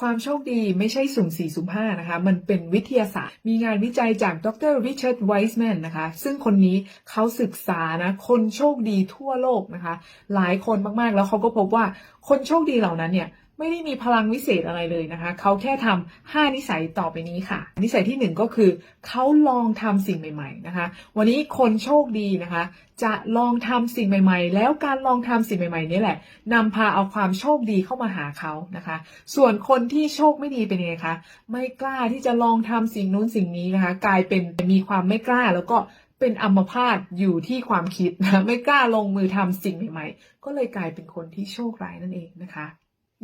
ความโชคดีไม่ใช่สุ่มสี่สุ่มห้านะคะ มันเป็นวิทยาศาสตร์ มีงานวิจัยจากดรริชาร์ดไวส์แมนนะคะ ซึ่งคนนี้เขาศึกษานะ คนโชคดีทั่วโลกนะคะ หลายคนมากๆ แล้วเขาก็พบว่าคนโชคดีเหล่านั้นเนี่ย ไม่ได้มีพลังวิเศษอะไรเลยนะคะ เขาแค่ทำห้านิสัยต่อไปนี้ค่ะ นิสัยที่หนึ่งก็คือ เขาลองทำสิ่งใหม่ ๆนะคะ วันนี้คนโชคดีนะคะ จะลองทำสิ่งใหม่ ๆ แล้วการลองทำสิ่งใหม่ๆนี่แหละนำพาเอาความโชคดีเข้ามาหาเขานะคะ ส่วนคนที่โชคไม่ดีเป็นยังไงคะ ไม่กล้าที่จะลองทำสิ่งนู้นสิ่งนี้นะคะ กลายเป็นมีความไม่กล้าแล้วก็เป็นอัมพาตอยู่ที่ความคิดนะ ไม่กล้าลงมือทำสิ่งใหม่ ๆ ก็เลยกลายเป็นคนที่โชคร้ายนั่นเองนะคะ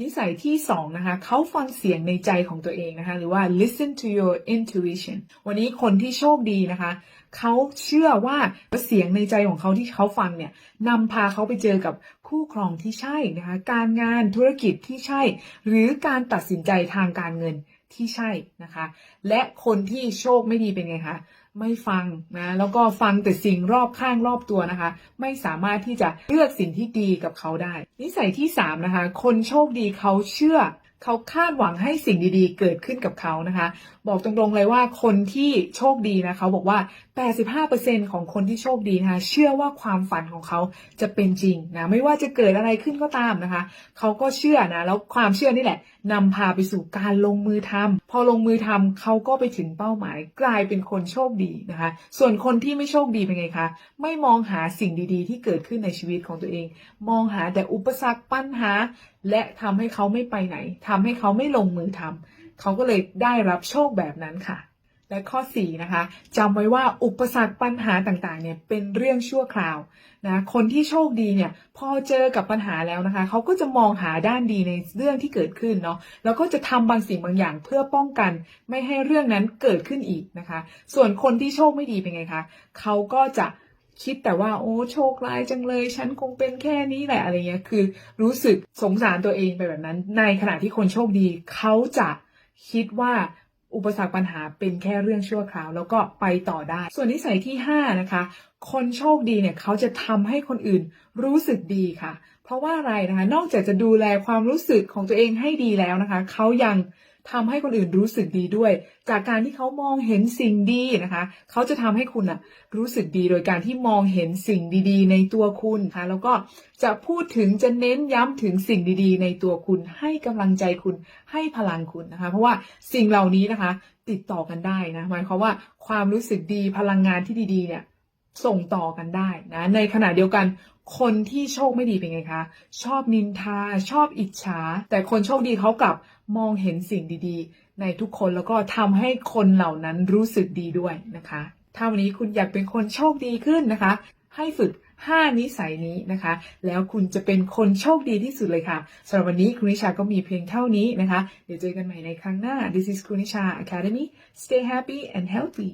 นิสัยที่สองนะคะเขาฟังเสียงในใจของตัวเองนะคะ หรือว่า listen to your intuition วันนี้คนที่โชคดีนะคะ เขาเชื่อว่าเสียงในใจของเขาที่เขาฟังเนี่ยนำพาเขาไปเจอกับคู่ครองที่ใช่นะคะ การงานธุรกิจที่ใช่ หรือการตัดสินใจทางการเงิน ที่ใช่นะคะ และคนที่โชคไม่ดีเป็นไงคะไม่ฟังนะแล้วก็ฟังแต่สิ่งรอบข้างรอบตัวนะคะ ไม่สามารถที่จะเลือกสิ่งที่ดีกับเขาได้ นิสัยที่สามนะคะคนโชคดีเขาเชื่อ เขาคาดหวังให้สิ่งดีๆ เกิดขึ้นกับเขานะคะ บอกตรงๆเลยว่าคนที่โชคดีนะเขาบอกว่า 85%ของคนที่โชคดีนะคะเชื่อว่าความฝันของเขาจะเป็นจริงนะไม่ว่าจะเกิดอะไรขึ้นก็ตามนะคะ เขาก็เชื่อนะแล้วความเชื่อนี่แหละนำพาไปสู่การลงมือทำพอลงมือทำเขาก็ไปถึงเป้าหมาย กลายเป็นคนโชคดีนะคะ ส่วนคนที่ไม่โชคดีเป็นไงคะไม่มองหาสิ่งดีๆ ที่เกิดขึ้นในชีวิตของตัวเอง มองหาแต่อุปสรรคปัญหาและทำให้เขาไม่ไปไหนทำให้เขาไม่ลงมือทำเขาก็เลยได้รับโชคแบบนั้นค่ะ และข้อ 4 นะคะจำไว้ว่าอุปสรรคปัญหาต่างๆเนี่ยเป็นเรื่องชั่วคราวนะคนที่โชคดีเนี่ยพอเจอกับปัญหาแล้วนะคะ เขาก็จะมองหาด้านดีในเรื่องที่เกิดขึ้นเนาะแล้วก็จะทำบางสิ่งบางอย่างเพื่อป้องกัน ไม่ให้เรื่องนั้นเกิดขึ้นอีกนะคะ ส่วนคนที่โชคไม่ดีเป็นไงคะเขาก็จะ คิดแต่ว่าโอ้โชคร้ายจังเลย ฉันคงเป็นแค่นี้แหละอะไรเงี้ยคือ รู้สึกสงสารตัวเองไปแบบนั้น ในขณะที่คนโชคดีเขาจะคิดว่าอุปสรรคปัญหาเป็นแค่เรื่องชั่วคราว แล้วก็ไปต่อได้ ส่วนนิสัยที่ 5 นะคะ คนโชคดีเนี่ยเขาจะทำให้คนอื่นรู้สึกดีค่ะ เพราะว่าอะไรนะคะ นอกจากจะดูแลความรู้สึกของตัวเองให้ดีแล้วนะคะ เขายัง ทำให้คนอื่นรู้สึกดีด้วย จากการที่เขามองเห็นสิ่งดีนะคะ เขาจะทำให้คุณอะรู้สึกดีโดยการที่มองเห็นสิ่งดีๆ ในตัวคุณค่ะ แล้วก็จะพูดถึงจะเน้นย้ำถึงสิ่งดีๆ ในตัวคุณ ให้กำลังใจคุณ ให้พลังคุณนะคะ เพราะว่าสิ่งเหล่านี้นะคะ ติดต่อกันได้นะ หมายความว่าความรู้สึกดีพลังงานที่ดีๆเนี่ย ส่งต่อกันได้นะ ในขณะเดียวกัน คนที่โชคไม่ดีเป็นไงคะ ชอบนินทา ชอบอิจฉา แต่คนโชคดีเขากลับมองเห็นสิ่งดีๆ ในทุกคนแล้วก็ทำให้คนเหล่านั้นรู้สึกดีด้วยนะคะ ถ้าวันนี้คุณอยากเป็นคนโชคดีขึ้นนะคะ ให้ฝึก 5 นิสัยนี้นะคะ แล้วคุณจะเป็นคนโชคดีที่สุดเลยค่ะสำหรับวันนี้คุณนิชาก็มีเพียงเท่านี้นะคะ เดี๋ยวเจอกันใหม่ในครั้งหน้า This is คุณนิชา Academy Stay happy and healthy